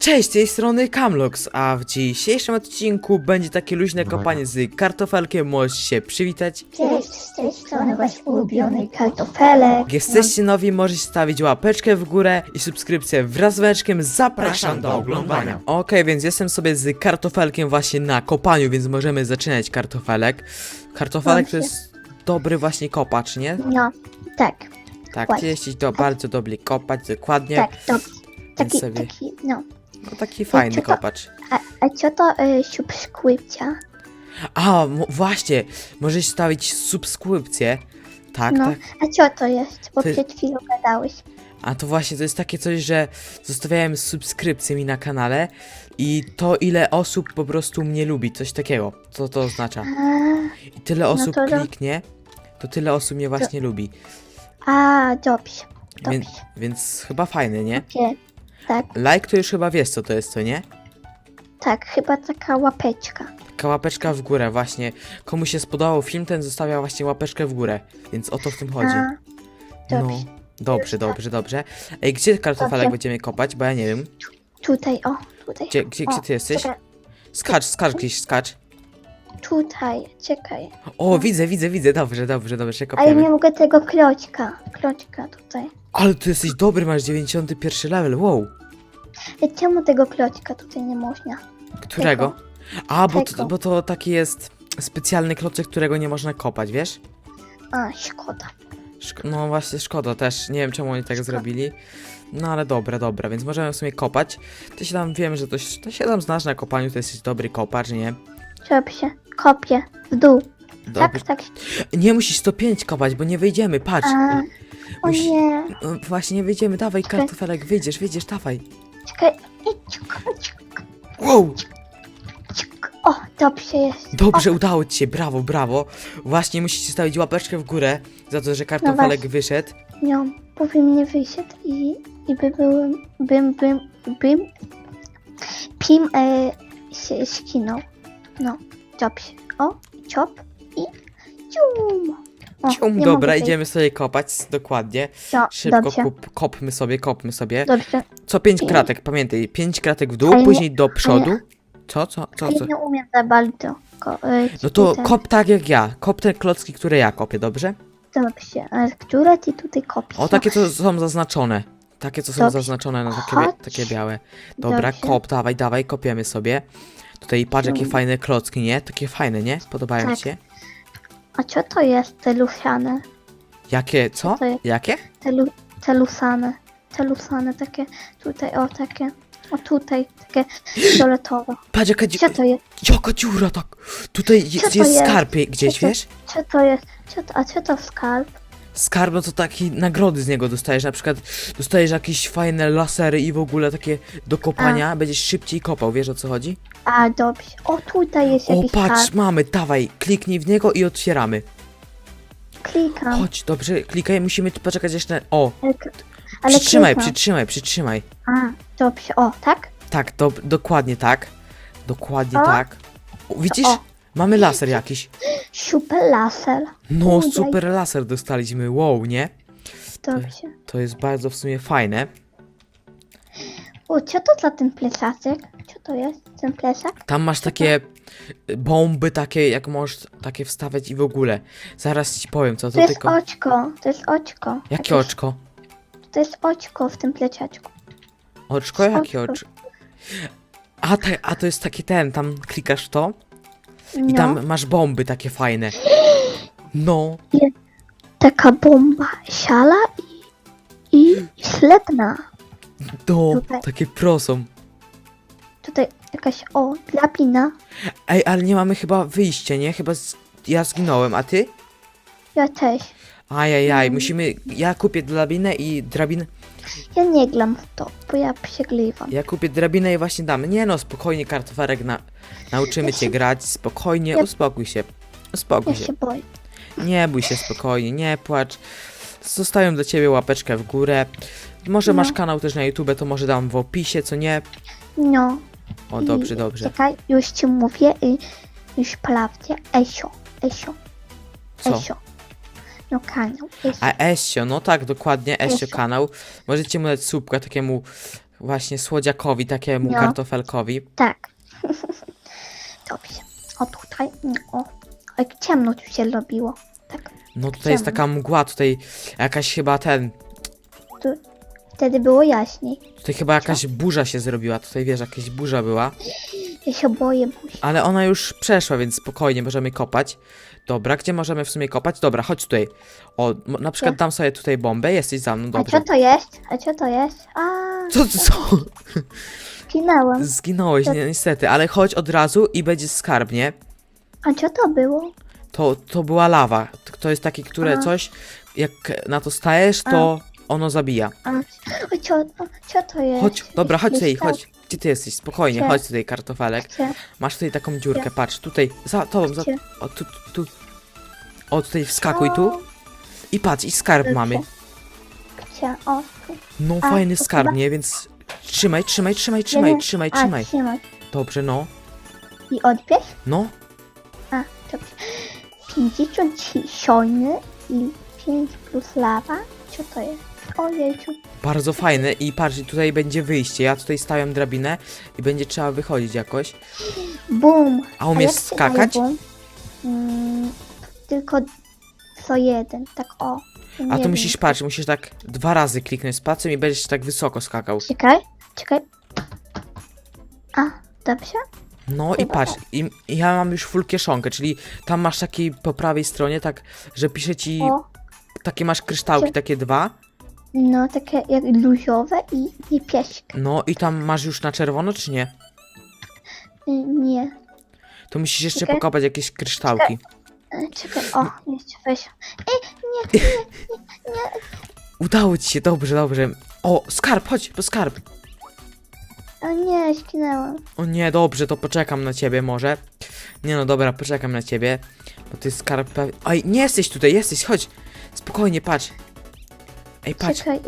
Cześć, z tej strony Camlox, a w dzisiejszym odcinku będzie takie luźne kopanie z kartofelkiem, możesz się przywitać. Cześć, z tej strony wasz ulubiony kartofelek. Jak jesteście nowi, możecie stawić łapeczkę w górę i subskrypcję wraz z weczkiem. Zapraszam do oglądania. Okej, więc jestem sobie z kartofelkiem właśnie na kopaniu, więc możemy zaczynać kartofelek. Kartofelek to jest dobry właśnie kopacz, nie? No, tak, Tak, jesteś to bardzo dobry kopacz, dokładnie. tak, dobrze. Taki, sobie- taki, no. No taki fajny to- kopacz. A, a co to y, subskrypcja? A, mo- właśnie, możesz stawić subskrypcję. Tak, No, tak. a co to jest? Bo Ty- przed chwilą gadałeś. A to właśnie, to jest takie coś, że zostawiałem subskrypcję mi na kanale i to ile osób po prostu mnie lubi, coś takiego. Co to oznacza? A, I tyle osób to do- kliknie, to tyle osób mnie właśnie lubi. a dobrze, dobrze. Więc, więc chyba fajny, nie? Okej, Tak, Like to już chyba wiesz co to jest, co nie? tak, chyba taka łapeczka. Taka łapeczka w górę, właśnie. Komu się spodobał film, ten zostawia właśnie łapeczkę w górę. Więc o to w tym chodzi. A, No, dobrze. dobrze, dobrze, dobrze. Ej, gdzie kartofelek Dobrze. będziemy kopać? Bo ja nie wiem. Tutaj, o, tutaj. Gdzie, gdzie, gdzie ty jesteś? Czekaj, Skacz, skacz gdzieś, skacz. tutaj, czekaj. O, widzę, widzę, widzę. Dobrze, dobrze, dobrze, Ale kopiemy. nie mogę tego klocka, klocka tutaj. Ale ty jesteś dobry, masz 91 level, wow. Ej, czemu tego klocka tutaj nie można? Którego? A, bo to, Tego. bo to taki jest specjalny klocek, którego nie można kopać, wiesz? A, szkoda. Szko no właśnie, szkoda też. Nie wiem, czemu oni tak zrobili. No ale dobra, dobra, więc możemy w sumie kopać. Ty się tam, wiem, że to, to się tam znasz na kopaniu, to jesteś dobry kopacz, nie? Dobrze, kopię w dół. Dobry. Tak, tak. Nie musisz 105 kopać, bo nie wyjdziemy, patrz. A, o Musi- nie. No, Właśnie nie wyjdziemy, dawaj Czekaj. kartofelek, wyjdziesz, wyjdziesz, dawaj. Czekaj. Ej, ciuk, ciuk, Wow! ciuk. O, dobrze jest. Dobrze, udało ci się, brawo, brawo. Właśnie musicie stawić łapeczkę w górę za to, że kartofelek właśnie. wyszedł. O, no, powiem nie wyszedł i, i by byłem, bym, bym, bym, pim e, się skinął. No, dobrze. O, ciop i cium. O, Cium, nie dobra, mogę idziemy sobie kopać, dokładnie. No, Szybko dobrze, kup, kopmy sobie, kopmy sobie. dobrze. Co pięć kratek, pamiętaj, pięć kratek w dół, Ale nie- później do przodu. Co, co, co, Ale co? nie umiem za bardzo. Ko, e, No to kop tak jak ja, kop te klocki, które ja kopię, dobrze? Dobrze, a które ty tutaj kopiesz? O, takie co są zaznaczone. Takie co są Dobrze. zaznaczone na takie, Chodź. takie białe. Dobra, Dobrze. kop, dawaj, dawaj, kopiemy sobie. Tutaj patrz jakie fajne klocki, nie? Takie fajne, nie? Podobają Tak. ci się? A co to jest te lusane? Jakie, co? To jest- Jakie? Te, lu, te lusane. Te lusane takie tutaj, o takie. O tutaj, takie fioletowe. Patrz jaka, Co to jest? jaka dziura, tak. Tutaj jest, to jest jest? skarb gdzieś, Co to- wiesz? Co to jest? Co to, a co to skarb? Skarb, no to taki nagrody z niego dostajesz, na przykład dostajesz jakieś fajne lasery i w ogóle takie do kopania, będziesz szybciej kopał, wiesz o co chodzi? A, dobrze. O, tutaj jest O, jakiś patrz, skarb. mamy, dawaj, kliknij w niego i otwieramy. Klikam. Chodź, dobrze, klikaj, musimy tu poczekać jeszcze, o, Ale, ale przytrzymaj, klikam. przytrzymaj, przytrzymaj. A, dobrze. O, tak? Tak, do, dokładnie tak, dokładnie O. tak. O, widzisz? O. Mamy laser jakiś. Super laser. No, Udaj. super laser dostaliśmy, wow, nie? Dobrze. To jest bardzo w sumie fajne. O, co to za ten plecaczek? Co to jest? Ten plecak? Tam masz takie bomby, takie jak możesz takie wstawiać i w ogóle. Zaraz ci powiem co to, To jest tylko. oczko. To jest oczko. Jakie Takie- oczko? To jest oczko w tym pleciaczku. Oczko? Jakie Oczko. oczko? A, te, a to jest taki ten, tam klikasz w to i No, tam masz bomby takie fajne. No, taka bomba siala i, i ślepna. no, takie prosą. Tutaj jakaś, o, drabina. Ej, ale nie mamy chyba wyjścia, nie? Chyba z... ja zginąłem, a ty? Ja też. Ajajaj, Mm. musimy. Ja kupię drabinę i drabinę. Ja nie gram w to, bo ja przegrywam. Ja kupię drabinę i właśnie damy. Nie no, spokojnie, kartofarek, na... nauczymy Ja cię się- grać. Spokojnie, Ja- uspokój się. Uspokój Ja się. się boję. Nie bój się spokojnie, nie płacz. Zostawiam dla ciebie łapeczkę w górę. Może No. masz kanał też na YouTube, to może dam w opisie, co nie? No. O, i- dobrze, dobrze. Czekaj, już ci mówię i już prawdzie. Esio, Esio, Co? Esio. No kanał, Esio. A Esio, no tak, dokładnie, Esio Esio. kanał. Możecie mu dać słupka takiemu właśnie słodziakowi, takiemu No. kartofelkowi. Tak. Dobrze. O tutaj. O. Jak ciemno tu się robiło. Tak. No tutaj jest taka mgła, tutaj jakaś chyba ten, Tu. Wtedy było jaśniej. tutaj chyba jakaś burza się zrobiła, tutaj wiesz, jakaś burza była. Ja się boję buzi. Ale ona już przeszła, więc spokojnie możemy kopać. Dobra, gdzie możemy w sumie kopać? Dobra, chodź tutaj. O, m- na przykład dam sobie tutaj bombę, jesteś za mną, A dobrze. co to jest? A co to jest? A, Co, co, co? zginęłam. Zginąłeś, ni niestety, ale chodź od razu i będzie skarb, nie? A co to było? To, to była lawa. To jest takie, które coś, jak na to stajesz, to ono zabija. A, a co, a co to jest? Chodź, dobra, chodź tutaj, chodź. Gdzie ty jesteś? Spokojnie, Gdzie? chodź tutaj, kartofelek. Gdzie? Masz tutaj taką dziurkę, patrz, tutaj, za tobą, za... Gdzie? O, tu, tu. O, tutaj wskakuj tu i patrz, i skarb mamy. Gdzie? O, tu. No, A, fajny to skarb, chyba- nie? Więc trzymaj, trzymaj, trzymaj, trzymaj, nie. trzymaj, A, trzymaj. trzymaj. Dobrze, no. I odbierz? No, A, dobrze. 57 i 5 plus lawa. Co to jest? O Jezu. bardzo fajny i patrz, tutaj będzie wyjście. Ja tutaj stawiam drabinę i będzie trzeba wychodzić jakoś. Bum. A umiesz jak się daje skakać? bum? Tylko co jeden, tak o. A tu musisz, patrz, musisz tak dwa razy kliknąć spacją i będziesz tak wysoko skakał. Czekaj, czekaj. A, dobrze? No i Chyba patrz, tak. i, i ja mam już full kieszonkę, czyli tam masz taki po prawej stronie, tak, że pisze ci, O, takie masz kryształki, Gdzie? takie dwa, no takie jak luzowe i niebieskie. no i tam masz już na czerwono, czy nie? Y, Nie. To musisz jeszcze Czekaj. pokopać jakieś kryształki. Czekaj, o, jeszcze weź. Ej, nie, nie, Udało ci się, dobrze, dobrze. O, skarb, chodź, po skarb. o nie, zginęłam. O nie, dobrze, to poczekam na ciebie może. Nie no, dobra, poczekam na ciebie. Bo ty skarb pewnie... Oj, nie jesteś tutaj, jesteś, chodź. Spokojnie, patrz. Ej, patrz, Czekaj,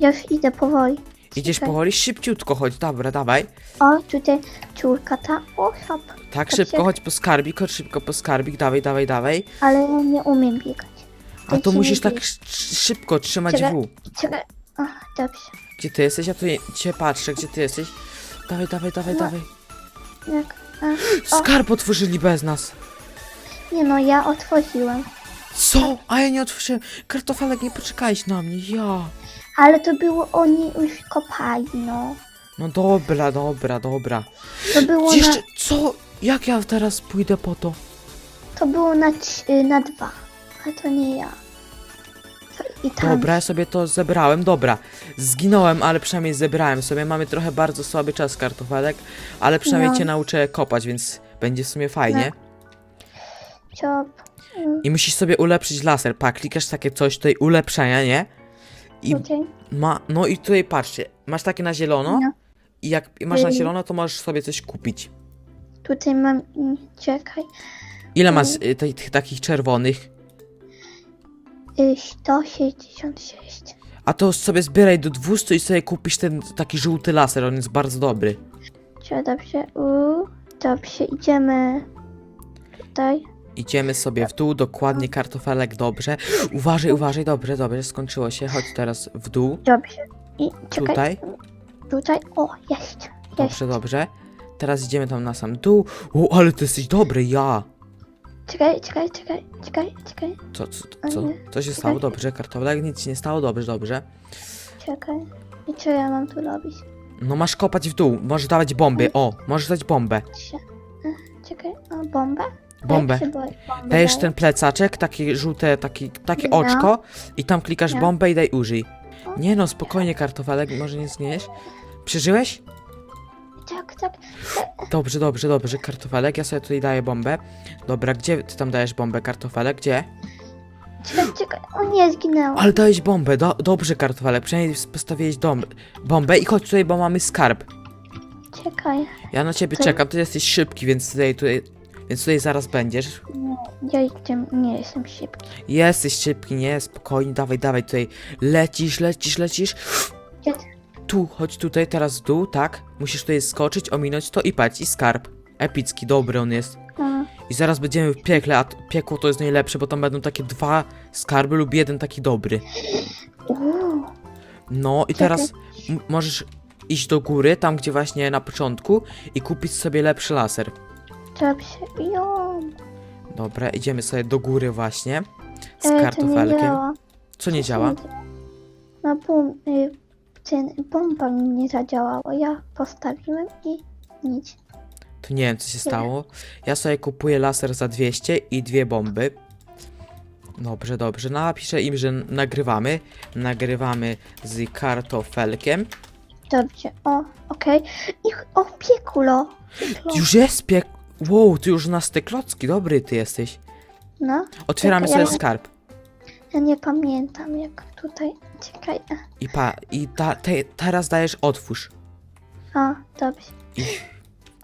ja już idę powoli. Idziesz czekaj. powoli, szybciutko chodź, dobra, dawaj. O, tutaj córka ta, o, hop. Tak, Tak szybko, chodź po skarbik, chodź szybko po skarbik, dawaj, dawaj, dawaj. Ale ja nie umiem biegać. A to musisz tak sz- szybko trzymać Czekaj. W. Czekaj, o, dobrze. Gdzie ty jesteś? Ja tu nie- cię patrzę, gdzie ty jesteś. Dawaj, dawaj, dawaj, No. dawaj. Jak, a, Skarb otworzyli bez nas. nie no, ja otworzyłem. Co? A ja nie otworzyłem. Kartofelek, nie poczekałeś na mnie, ja. Ale to było, oni już kopali, no. No dobra, dobra, dobra. To było na, Jeszcze, co? Jak ja teraz pójdę po to? to było na, trz- na dwa. A to nie ja. To I tam. Dobra, ja sobie to zebrałem, dobra. Zginąłem, ale przynajmniej zebrałem sobie. Mamy trochę bardzo słaby czas kartofelek, ale przynajmniej No. cię nauczę kopać, więc będzie w sumie fajnie. Ciop. Mm, I musisz sobie ulepszyć laser. Pa, klikasz takie coś tutaj ulepszenia, nie? I ma, no i tutaj patrzcie, masz takie na zielono No. i jak masz na Ym. zielono, to możesz sobie coś kupić. Tutaj mam, mm, czekaj, Ile masz Mm. y, tych takich czerwonych? y, 166. A to sobie zbieraj do 200 i sobie kupisz ten taki żółty laser, on jest bardzo dobry. Czy dobrze? U, dobrze, idziemy tutaj. Idziemy sobie w dół, dokładnie kartofelek, dobrze. Uważaj, uważaj, dobrze, dobrze, skończyło się. Chodź teraz w dół, Dobrze. I czekaj. tutaj. Tutaj. O, jest. Jest. Dobrze, dobrze. Teraz idziemy tam na sam dół. O, ale ty jesteś dobry, ja. Czekaj, czekaj, czekaj, czekaj, czekaj, Co, co, co, co się stało? Dobrze, kartofelek, nic się nie stało, dobrze, dobrze. czekaj. I co ja mam tu robić? No masz kopać w dół, możesz dawać bomby, o, możesz dać bombę. Czekaj, o, bombę? Bombę. Dajesz ten plecaczek, takie żółte, taki, takie No. oczko i tam klikasz No. bombę i daj użyj. Nie no, spokojnie kartofelek, może nie zgniesz. Przeżyłeś? Tak, tak. Dobrze, dobrze, dobrze, kartofelek, ja sobie tutaj daję bombę. Dobra, gdzie ty tam dajesz bombę, kartofelek, gdzie? Czekaj, czekaj. O nie, zginęłam. Ale dałeś bombę, do, dobrze kartofelek, przynajmniej postawiłeś dom, bombę i chodź tutaj, bo mamy skarb. Czekaj. Ja na ciebie czekam, ty jesteś szybki, więc tutaj, tutaj, więc tutaj zaraz będziesz. Nie, ja jestem, nie jestem szybki. Jesteś szybki, nie? Spokojnie, dawaj, dawaj, tutaj lecisz, lecisz, lecisz. Tu, chodź tutaj, teraz w dół, tak? Musisz tutaj skoczyć, ominąć to i patrz, i skarb. Epicki, dobry on jest. No, I zaraz będziemy w piekle, a t- piekło to jest najlepsze, bo tam będą takie dwa skarby lub jeden taki dobry. Uuu, No i teraz m- możesz iść do góry, tam gdzie właśnie na początku i kupić sobie lepszy laser. Dobrze. Jo. Dobra, idziemy sobie do góry właśnie z Ej, to nie kartofelkiem. działa. Co nie działa? No bum, y, ten bomba mi nie zadziałała. Ja postawiłem i nic. To nie wiem co się stało. Ja sobie kupuję laser za 200 i dwie bomby. Dobrze, dobrze. Napiszę im, że nagrywamy. Nagrywamy z kartofelkiem. Dobrze. O, okej. I o, piekulo. piekulo. Już jest piek... Wow, ty już nas te klocki. Dobry ty jesteś. No, Otwieramy Czekaj, sobie ja- skarb. ja nie pamiętam jak tutaj. Czekaj. I pa, i ta, te, teraz dajesz otwórz. A, dobrze.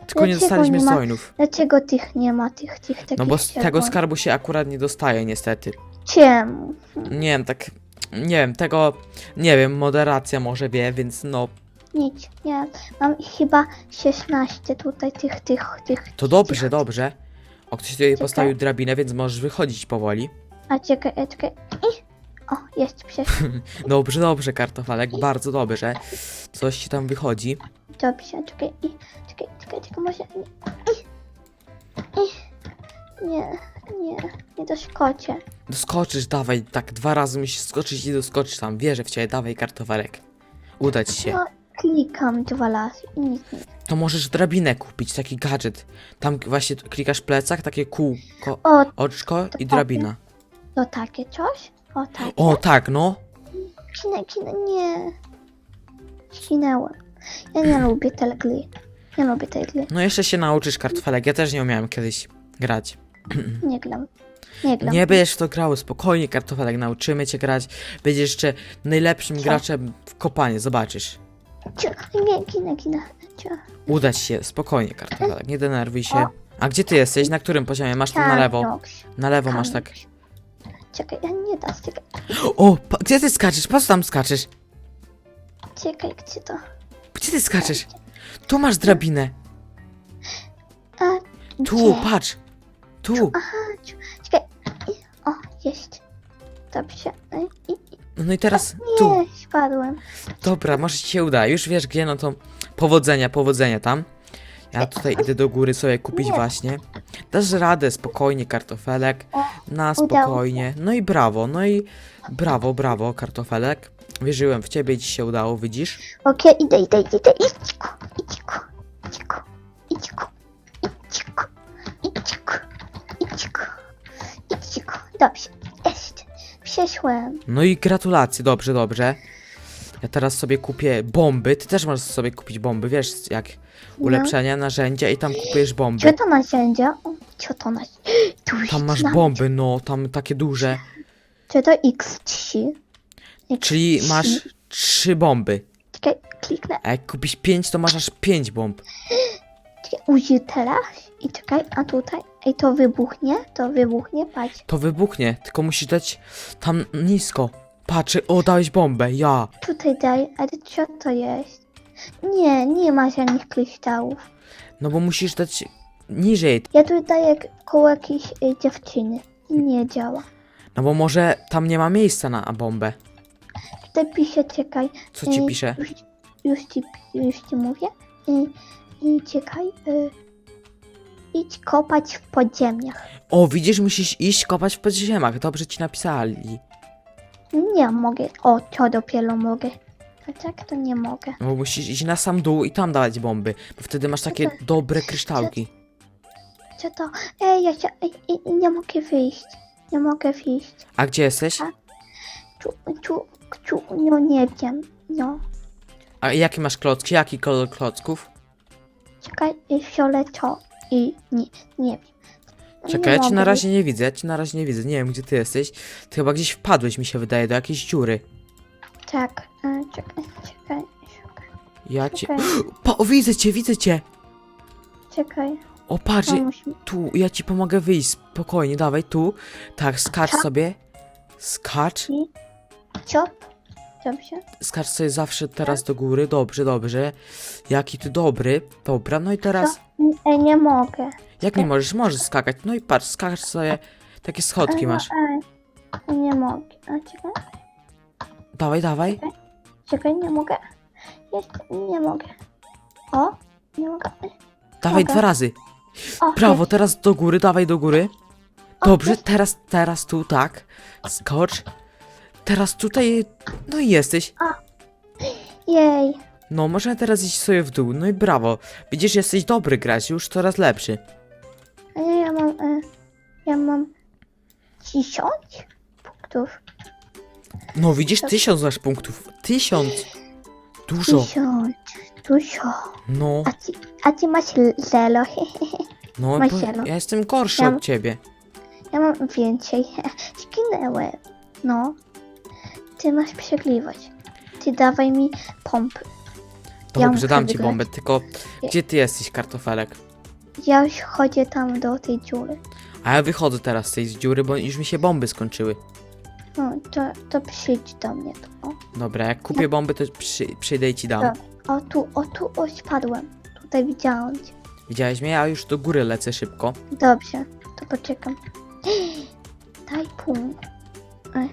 Tylko nie Dlaczego dostaliśmy nie ma- coinów. Dlaczego tych nie ma, tych, tych takich No bo z tego czerwonych? skarbu się akurat nie dostaje niestety. Czemu? Nie wiem, tak... Nie wiem, tego... Nie wiem, moderacja może wie, więc no... Nic, nie. Mam chyba 16 tutaj tych, tych, tych. To dobrze, tych. dobrze. O, ktoś tutaj Czekaj. postawił drabinę, więc możesz wychodzić powoli. A czekaj, a czekaj. I. O, jest przecież. Dobrze, dobrze, kartofalek, bardzo dobrze. Coś ci tam wychodzi. Dobrze, czekaj. I. Czekaj, czekaj, czekaj, może. I. I. I. Nie, nie, nie doskoczę. Doskoczysz, dawaj, tak dwa razy musisz skoczyć i doskoczysz tam. Wierzę w ciebie, dawaj kartofalek. Uda ci się. No, klikam dwa razy i nic nie. To możesz drabinę kupić, taki gadżet. Tam właśnie klikasz plecak, takie kółko, O, oczko i drabina. to takie coś? O, takie. O, tak, no. Kinę, kinę, nie. Skinęłem. Ja nie lubię tej gry. Nie lubię tej gry. No jeszcze się nauczysz kartofalek, ja też nie umiałem kiedyś grać. Nie gram. Nie gram. Nie będziesz w to grał, spokojnie kartofelek, nauczymy cię grać. Będziesz jeszcze najlepszym graczem w kopanie, zobaczysz. Cio, nie, kinę, kinę. Cio. Uda ci się, spokojnie kartofelek, nie denerwuj się. A gdzie ty jesteś? Na którym poziomie? Masz tam na lewo. Kamioks. Na lewo masz tak. Czekaj, ja nie da, czekaj. O, pa, gdzie ty skaczesz? Po co tam skaczesz? Czekaj, gdzie to? Gdzie ty skaczesz? Tu masz drabinę. A, Tu, gdzie? patrz. Tu. Aha, czekaj. I, o, jest. Dobrze. I, i, No i teraz tu. nie, spadłem. Dobra, może ci się uda. Już wiesz gdzie, no to powodzenia, powodzenia tam. Ja tutaj idę do góry sobie kupić Nie. właśnie. Dasz radę, spokojnie, kartofelek. Na udało spokojnie. No i brawo, no i brawo, brawo, kartofelek. Wierzyłem w ciebie ci się udało, widzisz? Okej, idę, idę, idę, idę. Idźku, idźku, idźku, idźku, idźku, idźku, idźku, idźku. Dobrze, No i gratulacje, dobrze, dobrze. Ja teraz sobie kupię bomby. Ty też możesz sobie kupić bomby, wiesz, jak ulepszenia, narzędzia i tam kupujesz bomby. Co to narzędzia? O, Co to narzędzia? Tam masz bomby, no, tam takie duże. Co to X3? X3. Czyli masz trzy bomby. Czekaj, kliknę. A jak kupisz pięć, to masz aż pięć bomb. Czekaj, użyj teraz. I czekaj, a tutaj. Ej, to wybuchnie? To wybuchnie, patrz. To wybuchnie, tylko musisz dać tam nisko. Patrz, o, dałeś bombę, ja. Tutaj daj, ale co to jest? Nie, nie ma żadnych kryształów. No bo musisz dać niżej. Ja tu daję koło jakiejś y, dziewczyny. Nie działa. No bo może tam nie ma miejsca na bombę. Tutaj pisze, czekaj. Co ci y, pisze? Już, już, ci, już ci mówię. I, i czekaj. Y, idź kopać w podziemiach. O, widzisz, musisz iść kopać w podziemiach. Dobrze ci napisali. Nie mogę. O, to dopiero mogę. A tak to nie mogę. No bo musisz iść na sam dół i tam dawać bomby. Bo wtedy masz takie dobre kryształki. Co to? Ej, ja się, ej, ej, nie mogę wyjść. Nie mogę wyjść. A gdzie jesteś? Tu, tu, tu, no nie wiem. No. A jakie masz klocki? Jaki kolor klocków? Czekaj, i fioleto i nie, nie wiem. Czekaj, ja cię na razie nie widzę, ja cię na razie nie widzę. Nie wiem, gdzie ty jesteś. Ty chyba gdzieś wpadłeś, mi się wydaje, do jakiejś dziury. Tak, e, czekaj, czekaj, czekaj, Ja cię... czekaj, Pa, o, widzę cię, widzę cię! czekaj. O, patrz, tu, ja ci pomogę wyjść, spokojnie, dawaj, tu. Tak, skacz Co? sobie. Skacz. Ciop. Dobrze. Skacz sobie zawsze teraz do góry, dobrze, dobrze. Jaki ty dobry. Dobra, no i teraz... Ej, nie mogę. Jak nie możesz? Możesz skakać. No i patrz, skacz sobie. Takie schodki masz. Ej, ej, nie mogę. A czekaj, Dawaj, dawaj. czekaj, nie mogę. Jeszcze nie mogę. O, nie mogę. Dawaj Mogę. dwa razy. O, Brawo, jest. teraz do góry, dawaj do góry. Dobrze, teraz, teraz tu, tak. Skocz. Teraz tutaj, no i jesteś. Jej. No, możemy teraz iść sobie w dół, no i brawo. Widzisz, jesteś dobry grać, już coraz lepszy. A nie, ja mam, e, ja mam 10 punktów. No, widzisz, tysiąc masz punktów. Tysiąc. Dużo. 10, dużo. No, A ty, a ty masz zero. no, masz bo ja jestem gorszy Ja- od ciebie. Ja mam więcej. Skinęłem. No. Ty masz przegrywać. Ty dawaj mi pompy. Ja Dobrze, muszę dam ci wygrać. bombę, tylko gdzie ty jesteś, kartofelek? Ja już chodzę tam do tej dziury. A ja wychodzę teraz z tej dziury, bo już mi się bomby skończyły. No, to, to przyjdź do mnie tu. O, Dobra, jak kupię bomby, to przy, przyjdę i ci dam. O tu, o tu, o spadłem. Tutaj widziałam cię. Widziałeś mnie? Ja już do góry lecę szybko. Dobrze, to poczekam. Daj punkt. E,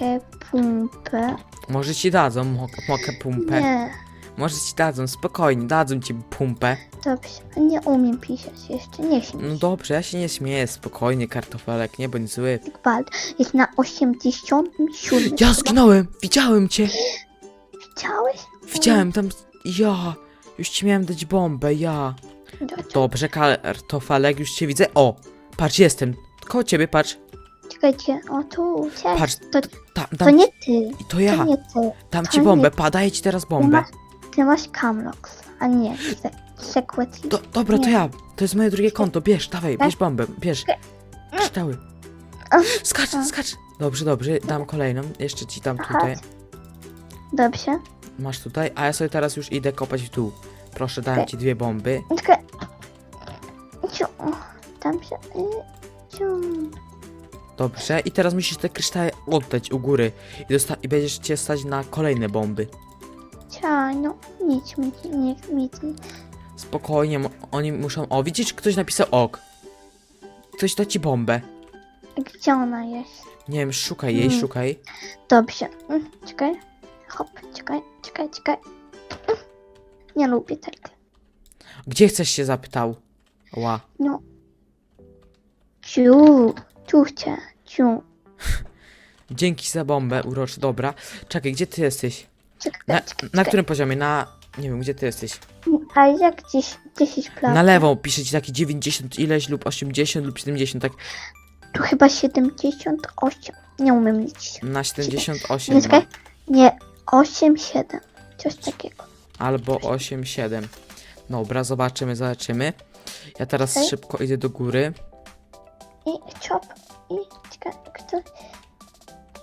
Mogę pumpę. Może ci dadzą mo mokę pumpę. Nie, Może ci dadzą, spokojnie, dadzą ci pumpę. dobrze. Nie umiem pisać jeszcze. Nie śmiej No się. dobrze, ja się nie śmieję, spokojnie, kartofelek, nie bądź zły. Gwalt jest na 87. Ja zginąłem! Widziałem cię! Widziałeś? Widziałem tam... Ja! Już ci miałem dać bombę, ja. Dobrze. Dobrze, kartofelek, już cię widzę. O! Patrz, jestem. Koło ciebie, patrz. Czekajcie, o tu, cześć. Patrz, To, Tam, to tam, nie ty. To To ja. nie ty. Dam to ci nie- bombę, padaję ci teraz Ty bombę. masz, ty masz Camlox, a nie se- Security. Do, dobra, to Nie. ja. To jest moje drugie konto, bierz, dawaj, Tak? bierz bombę, bierz. A. Skacz, skacz. Dobrze, dobrze, dam kolejną. Jeszcze ci dam tutaj. Dobrze. Masz tutaj, a ja sobie teraz już idę kopać w dół. Proszę, dałem ci dwie bomby. Tam się... Dobrze, i teraz musisz te kryształy oddać u góry. I, dosta- i będziesz cię stać na kolejne bomby. Ciao, no nic mi nic. Spokojnie, mo- oni muszą... O, widzisz, ktoś napisał ok. Ktoś da ci bombę. Gdzie ona jest? Nie wiem, szukaj jej, Mm. szukaj. Dobrze. Mm, Czekaj. Hop, czekaj, czekaj, czekaj. Mm. Nie lubię tego. Gdzie chcesz się zapytał? Ła. No. Ciu, tu chcę, ciu. Dzięki za bombę, uroczy, dobra. Czekaj, gdzie ty jesteś? Czekaj, Na, czekaj, na czekaj. którym poziomie? Na... Nie wiem, gdzie ty jesteś? A jak gdzieś 10 plan? Na lewo pisze ci taki 90 ileś lub 80 lub 70, tak Tu chyba 78. Nie umiem liczyć. na 78 Nie, ma. czekaj. Nie, 8, 7. Coś takiego. albo 8, 7. Dobra, zobaczymy, zobaczymy. Ja teraz Okej. szybko idę do góry. I chop. I czekaj, kto?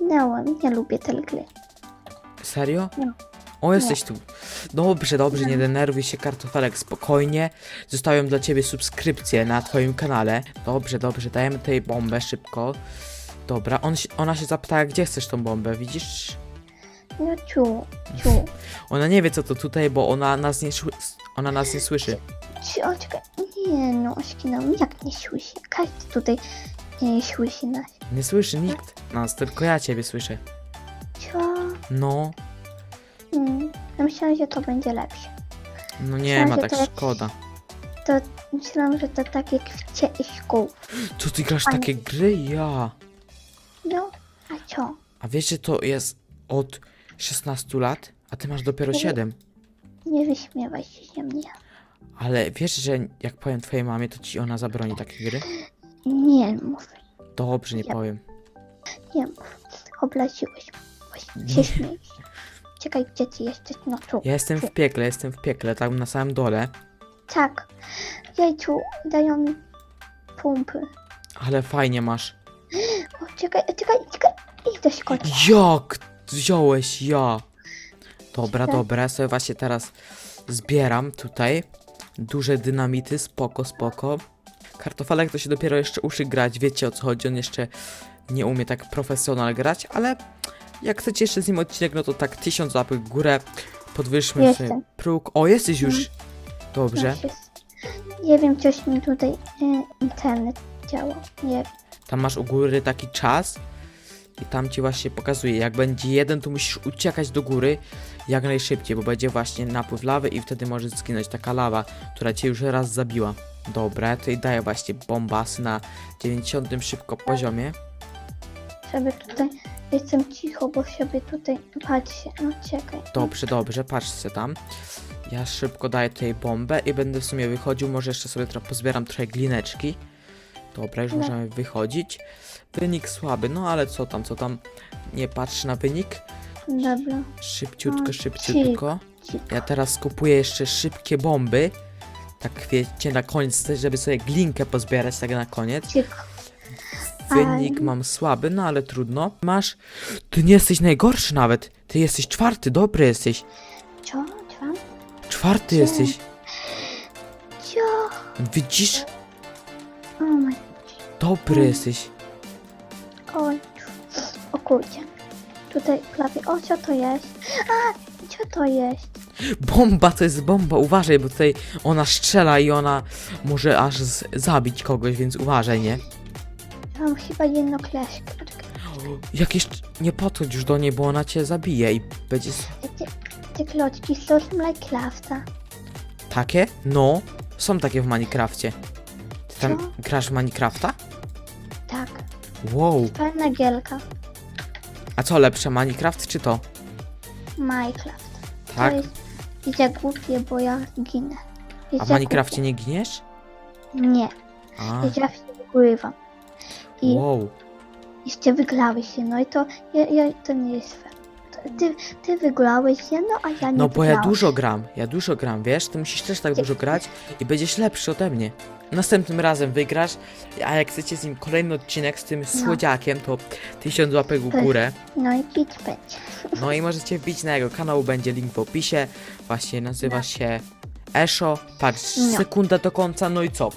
Minęłam, nie lubię tej gry. Serio? No. O, jesteś tu. Dobrze, dobrze, nie denerwuj się, kartofelek, spokojnie. Zostawiam dla ciebie subskrypcję na twoim kanale. Dobrze, dobrze, dajemy tej bombę szybko. Dobra, on, się- ona się zapytała, gdzie chcesz tą bombę, widzisz? No ciu, ciu. Ona nie wie, co to tutaj, bo ona nas nie, szły- ona nas nie słyszy. Ciu, o, czekaj. Nie no, skinął. Jak nie słyszy? Każdy tutaj nie słyszy nas. Nie słyszy nikt nas, tylko ja ciebie słyszę. Ciu. No, Mm. Ja myślałam, że to będzie lepsze. no nie Myślałam, ma, że tak to- szkoda. To myślałam, że to tak jak w ciężku. Co ty grasz takie gry? Ja. No, a co? A wiesz, że to jest od 16 lat, a ty masz dopiero Nie. 7. Nie wyśmiewaj się ze mnie. Ale wiesz, że jak powiem twojej mamie, to ci ona zabroni takie gry? Nie mów, Dobrze, nie Ja- powiem. nie mów. Obraziłeś. Właśnie Nie. się śmiejesz. Czekaj, gdzie ty jesteś? No tu. Ja jestem w piekle, jestem w piekle, tam na samym dole. Tak. Jejciu, dają mi pompy. Ale fajnie masz. O, czekaj, czekaj, czekaj. Idę skoczyć. Jak wziąłeś ja? Dobra, Tak. dobra, ja sobie właśnie teraz zbieram tutaj. Duże dynamity, spoko, spoko. Kartofelek to się dopiero jeszcze uczy grać, wiecie o co chodzi, on jeszcze nie umie tak profesjonal grać, ale jak chcecie jeszcze z nim odcinek, no to tak tysiąc łapek w górę, podwyższmy Jestem. sobie próg. O, jesteś już. Dobrze. Już jest. Nie wiem, coś mi tutaj e, internet działa. Nie wiem. Tam masz u góry taki czas i tam ci właśnie pokazuje. Jak będzie jeden, to musisz uciekać do góry jak najszybciej, bo będzie właśnie napływ lawy i wtedy może zginąć taka lawa, która cię już raz zabiła. Dobra, tutaj daję właśnie bombasy na 90 szybko poziomie. Żeby tutaj... Jestem cicho, bo sobie tutaj... Patrzcie, no czekaj. Dobrze, dobrze, patrzcie tam. Ja szybko daję tutaj bombę i będę w sumie wychodził, może jeszcze sobie trochę pozbieram trochę glineczki. Dobra, już No. możemy wychodzić. Wynik słaby, no ale co tam, co tam. Nie patrz na wynik. Dobra, Szybciutko, No, szybciutko. Ja teraz kupuję jeszcze szybkie bomby. Tak wiecie, na koniec żeby sobie glinkę pozbierać, tak na koniec. Wynik mam słaby, no ale trudno. Masz... Ty nie jesteś najgorszy nawet. Ty jesteś czwarty, dobry jesteś. Co? Czwarty Co? jesteś. Co? Widzisz? O my... Dobry jesteś. Oj. O kurczę. Tutaj prawie... O, co to jest? A! Co to jest? Bomba to jest bomba, uważaj, bo tutaj ona strzela i ona może aż z- zabić kogoś, więc uważaj, nie? Ja mam chyba jedno kleszkę. Jakieś... Nie podchodź już do niej, bo ona cię zabije i będzie... s- Te, te klocki są z Minecrafta. Takie? No, są takie w Minecrafcie. Ty tam Co? grasz w Minecrafta? Tak. Wow. Fajna gielka. A co lepsze, Minecraft czy to? Minecraft. Tak? To jest widzę głupie, bo ja ginę. A w Minecrafcie nie giniesz? Nie. A, Ja zawsze wygrywam. I wow. jeszcze wygrałeś się, no i to, ja, ja, to nie jest fair. Ty, ty wygrałeś się, no a ja nie No bo ja dużo gram, ja dużo gram, wiesz? Ty musisz też tak dużo grać i będziesz lepszy ode mnie. Następnym razem wygrasz, a jak chcecie z nim kolejny odcinek z tym słodziakiem, to tysiąc łapek w górę. No i git będzie. No i możecie wbić na jego kanał, będzie link w opisie. Właśnie nazywa No. się Esho. Patrz, No. sekunda do końca, no i co?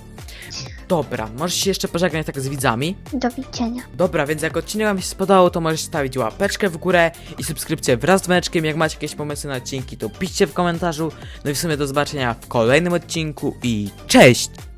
Dobra, możesz się jeszcze pożegnać tak z widzami. Do widzenia. Dobra, więc jak odcinek wam się spodobał, to możecie stawić łapeczkę w górę i subskrypcję wraz z dzwoneczkiem. Jak macie jakieś pomysły na odcinki, to piszcie w komentarzu. No i w sumie do zobaczenia w kolejnym odcinku i cześć!